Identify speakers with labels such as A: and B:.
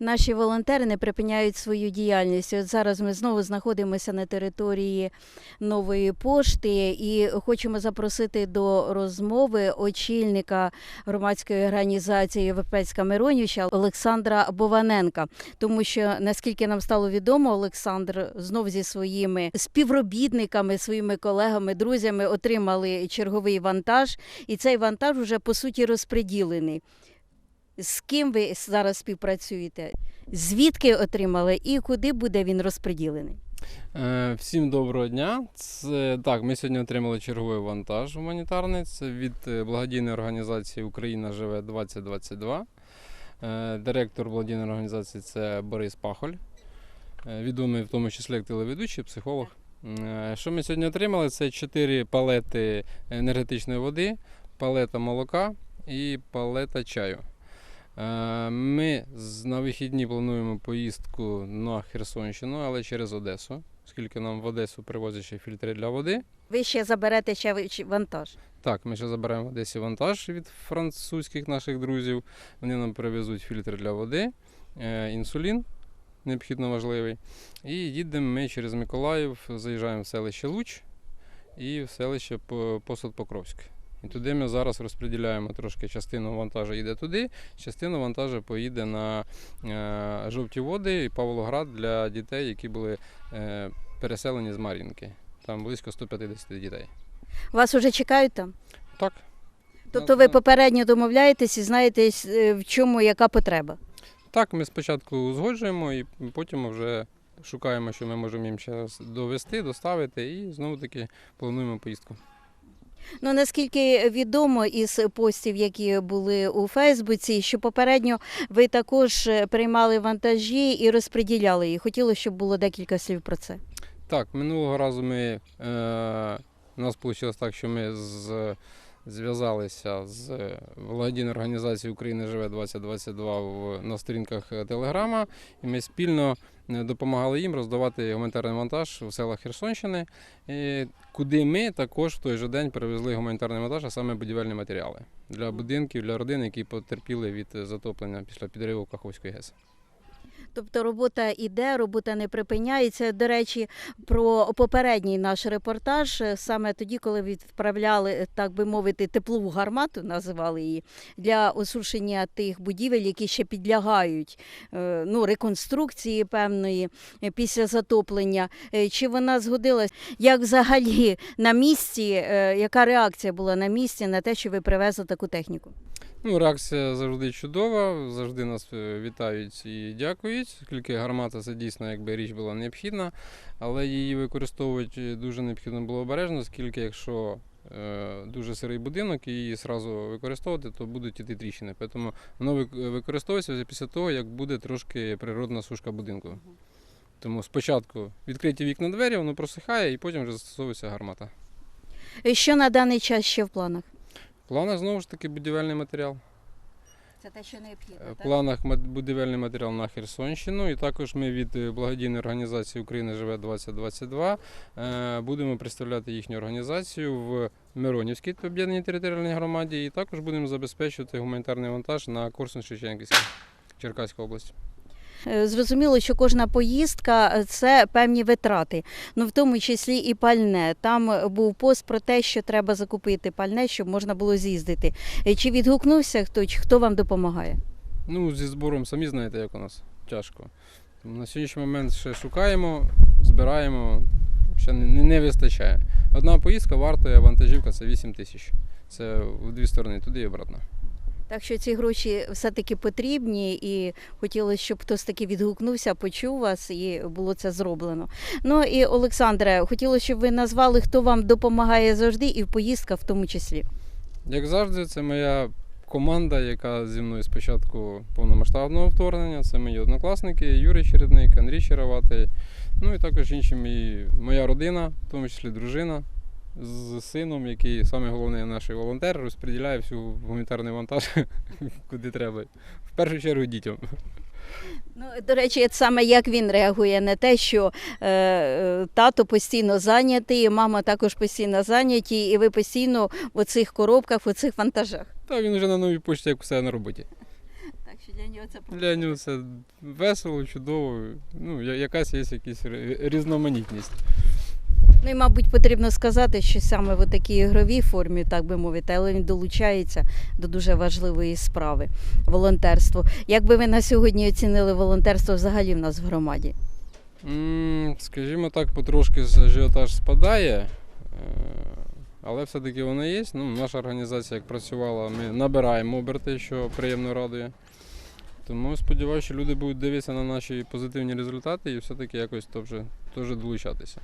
A: Наші волонтери не припиняють свою діяльність. От зараз ми знову знаходимося на території нової пошти і хочемо запросити до розмови очільника громадської організації Європейська Миронівща Олександра Бованенка. Тому що наскільки нам стало відомо, Олександр знов зі своїми співробітниками, своїми колегами, друзями отримали черговий вантаж, і цей вантаж вже по суті розподілений. З ким ви зараз співпрацюєте? Звідки отримали і куди буде він розподілений?
B: Е, Всім доброго дня. Це так. Ми сьогодні отримали черговий вантаж гуманітарний. Це від е, благодійної організації Україна живе 2022. Е, Директор благодійної організації це Борис Пахоль, відомий в тому числі як телеведучий, психолог. Що ми сьогодні отримали? Це 4 палети енергетичної води, палета молока і палета чаю. Е, Ми на вихідні плануємо поїздку на Херсонщину, але через Одесу, оскільки нам в Одесу привозять ще фільтри для води.
A: Ви ще заберете ще вантаж.
B: Так, ми ще заберемо в Одесі вантаж від французьких наших друзів. Вони нам привезуть фільтри для води, е, інсулін необхідно важливий. І їдемо ми через Миколаїв, заїжджаємо в селище Луч і в селище По- Посад Покровськ. І туди ми зараз розподіляємо трошки частину вантажу йде туди, частина вантажу поїде на е, жовті води і Павлоград для дітей, які були е, переселені з Мар'їнки. Там близько 150 дітей.
A: Вас уже чекають там?
B: Так.
A: Тобто ви попередньо домовляєтесь і знаєте, е, в чому яка потреба?
B: Так, ми спочатку узгоджуємо і потім вже шукаємо, що ми можемо їм ще довести, доставити, і знову таки плануємо поїздку.
A: Ну наскільки відомо із постів, які були у Фейсбуці, що попередньо ви також е, приймали вантажі і розподіляли їх. Хотілося, щоб було декілька слів про це.
B: Так, минулого разу ми, е, у нас вийшло так, що ми з, зв'язалися з благодійною організацією України живе 2022 в, на сторінках е, Телеграма, і ми спільно е, допомагали їм роздавати гуманітарний вантаж в селах Херсонщини, куди ми також в той же день привезли гуманітарний вантаж, а саме будівельні матеріали для будинків, для родин, які потерпіли від е, затоплення після підриву Каховської ГЕС.
A: Тобто робота іде, робота не припиняється. До речі, про попередній наш репортаж е, саме тоді, коли відправляли, так би мовити, теплову гармату, називали її для осушення тих будівель, які ще підлягають е, ну, реконструкції певної е, після затоплення. Е, Чи вона згодилась? Як взагалі на місці, е, яка реакція була на місці на те, що ви привезли таку техніку?
B: Ну, реакція завжди чудова, завжди нас е, вітають і дякують, оскільки гармата це дійсно якби річ була необхідна, але її використовувати дуже необхідно було обережно, оскільки якщо е, дуже сирий будинок і її одразу використовувати, то будуть іти тріщини. Тому воно використовується після того, як буде трошки природна сушка будинку. Тому спочатку відкриті вікна двері, воно просихає і потім вже застосовується гармата.
A: Е, Що на даний час ще в планах?
B: Планах знову ж таки будівельний матеріал.
A: Це те, що необхідно.
B: Е, В планах будівельний матеріал на Херсонщину, і також ми від е, благодійної організації України живе 2022 е, будемо представляти їхню організацію в Миронівській об'єднаній територіальній громаді, і також будемо забезпечувати гуманітарний вантаж на корсун шевченківський Черкаська область.
A: Е, Зрозуміло, що кожна поїздка е, це певні витрати, ну в тому числі і пальне. Там е, був пост про те, що треба закупити пальне, щоб можна було з'їздити. Чи відгукнувся хто, чи хто вам допомагає?
B: Ну, зі збором самі знаєте, як у нас тяжко. На сьогоднішній момент ще шукаємо, збираємо, ще не, не вистачає. Одна поїздка вартує вантажівка це 8 тисяч. Це в дві сторони, туди і обратно.
A: Так що ці гроші все-таки потрібні, і хотілося, щоб хтось таки відгукнувся, почув вас, і було це зроблено. Ну і Олександре, хотілося, щоб ви назвали, хто вам допомагає завжди, і в поїздках в тому числі.
B: Як завжди, це моя команда, яка зі мною з початку повномасштабного вторгнення. Це мої однокласники, Юрій Чередник, Андрій Череватий. Ну і також інші мої, моя родина, в тому числі дружина з сином, який саме головний наш волонтер, розподіляє всю гуманітарний вантаж куди треба. В першу чергу дітям.
A: Ну, до речі, саме як він реагує на те, що е, е, тато постійно зайнятий, мама також постійно зайняті, і ви постійно в оцих коробках, в оцих вантажах.
B: Та він вже на новій почті, як все на роботі.
A: Так Так що для нього це
B: Для нього це весело, чудово. Ну, якась є якась різноманітність.
A: Ну і, мабуть, потрібно сказати, що саме в такій ігровій формі, так би мовити, але він долучається до дуже важливої справи волонтерство. Як би ви на сьогодні оцінили волонтерство взагалі в нас в громаді?
B: Скажімо так, потрошки ажіотаж спадає, е, але все-таки воно є. Ну, наша організація як працювала, ми набираємо оберти, що приємно радує. Тому сподіваюся, що люди будуть дивитися на наші позитивні результати і все-таки якось теж долучатися.